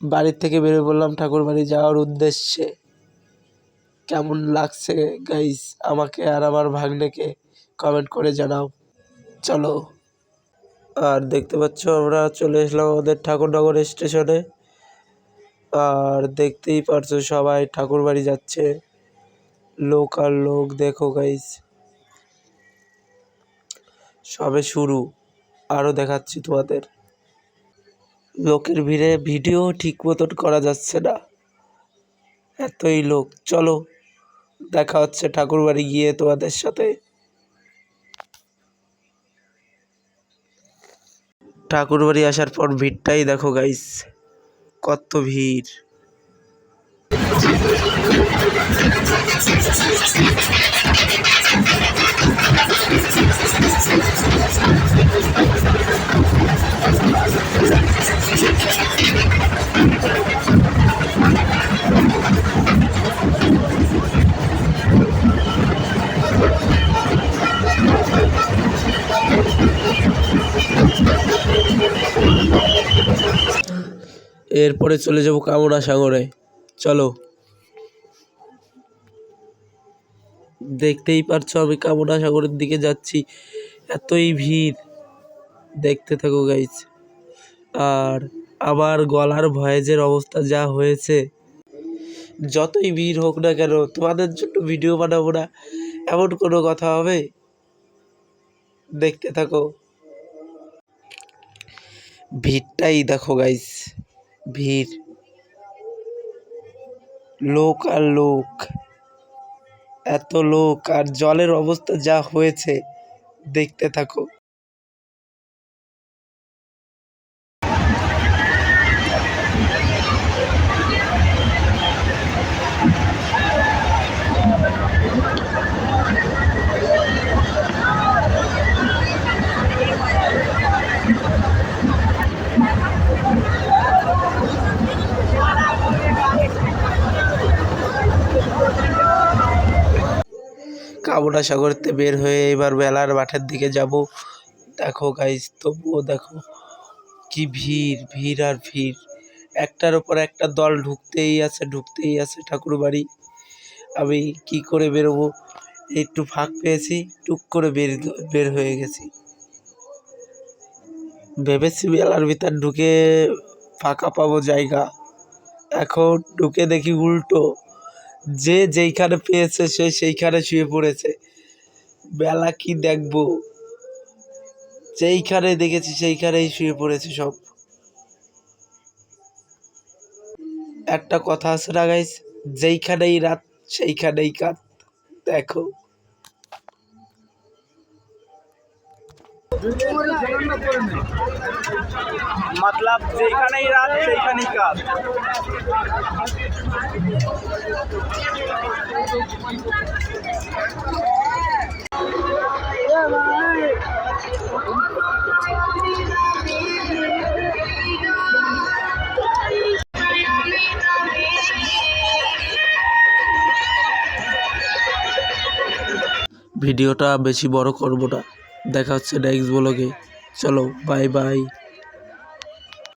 বাড়ির থেকে বেরিয়ে পড়লাম ঠাকুর বাড়ি যাওয়ার উদ্দেশ্যে কেমন লাগছে গাইস আমাকে আর আমার ভাগ্নেকে কমেন্ট করে জানাও। চলো। আর দেখতে পাচ্ছ আমরা চলে এসলাম আমাদের ঠাকুরনগর স্টেশনে আর দেখতেই পারছ সবাই ঠাকুর বাড়ি যাচ্ছে। লোক আর লোক, দেখো গাইস সবে শুরু। আরও দেখাচ্ছি তোমাদের। লোকের ভিড়ে ভিডিও ঠিক মতন করা যাচ্ছে না। এতই লোক। চলো, দেখা হচ্ছে ঠাকুর বাড়ি গিয়ে তোমাদের সাথে। ঠাকুর বাড়ি আসার পর ভিড়টাই দেখো গাইস কত ভিড়। এরপরে চলে যাব কামনা সাগরে। চলো। দেখতেই পারছ আমি কামনা সাগরের দিকে যাচ্ছি। এতই ভিড়। দেখতে থাকো গাইজ আর আমার গলার ভয়েজের অবস্থা যা হয়েছে, যতই ভিড় হোক না কেন, তোমাদের জন্য ভিডিও বানাবো না। এমন কোনো কথা হবে? দেখতে থাকো। ভিড়টাই দেখো গাইজ ভিড়। লোক আর লোক। এত লোক আর জলের অবস্থা যা হয়েছে দেখতে থাকো। কামনা সাগরতে বের হয়ে এবার মেলার মাঠের দিকে যাব। দেখো গাইজ তবুও দেখো কি ভিড় ভিড় আর ভিড়। একটার ওপর একটা দল ঢুকতেই আছে ঢুকতেই আছে ঠাকুর বাড়ি আমি কি করে বেরোবো? একটু ফাঁক পেয়েছি, টুক করে বের বের হয়ে গেছি। ভেবেছি মেলার ভিতর ঢুকে ফাঁকা পাবো জায়গা। এখন ঢুকে দেখি উল্টো। যে যেইখানে পেয়েছে, সে সেইখানে শুয়ে পড়েছে। বেলা কি দেখব? যেইখানে দেখেছি, সেইখানেই শুয়ে পড়েছে সব। একটা কথা আছে না গাইস যেইখানেই রাত, সেইখানেই কাত দেখো। মতলব যেখানেই রাত সেইখানেই কাজ ভিডিওটা বেশি বড় করব না। দেখা হচ্ছে নেক্সট ব্লগে চলো বাই বাই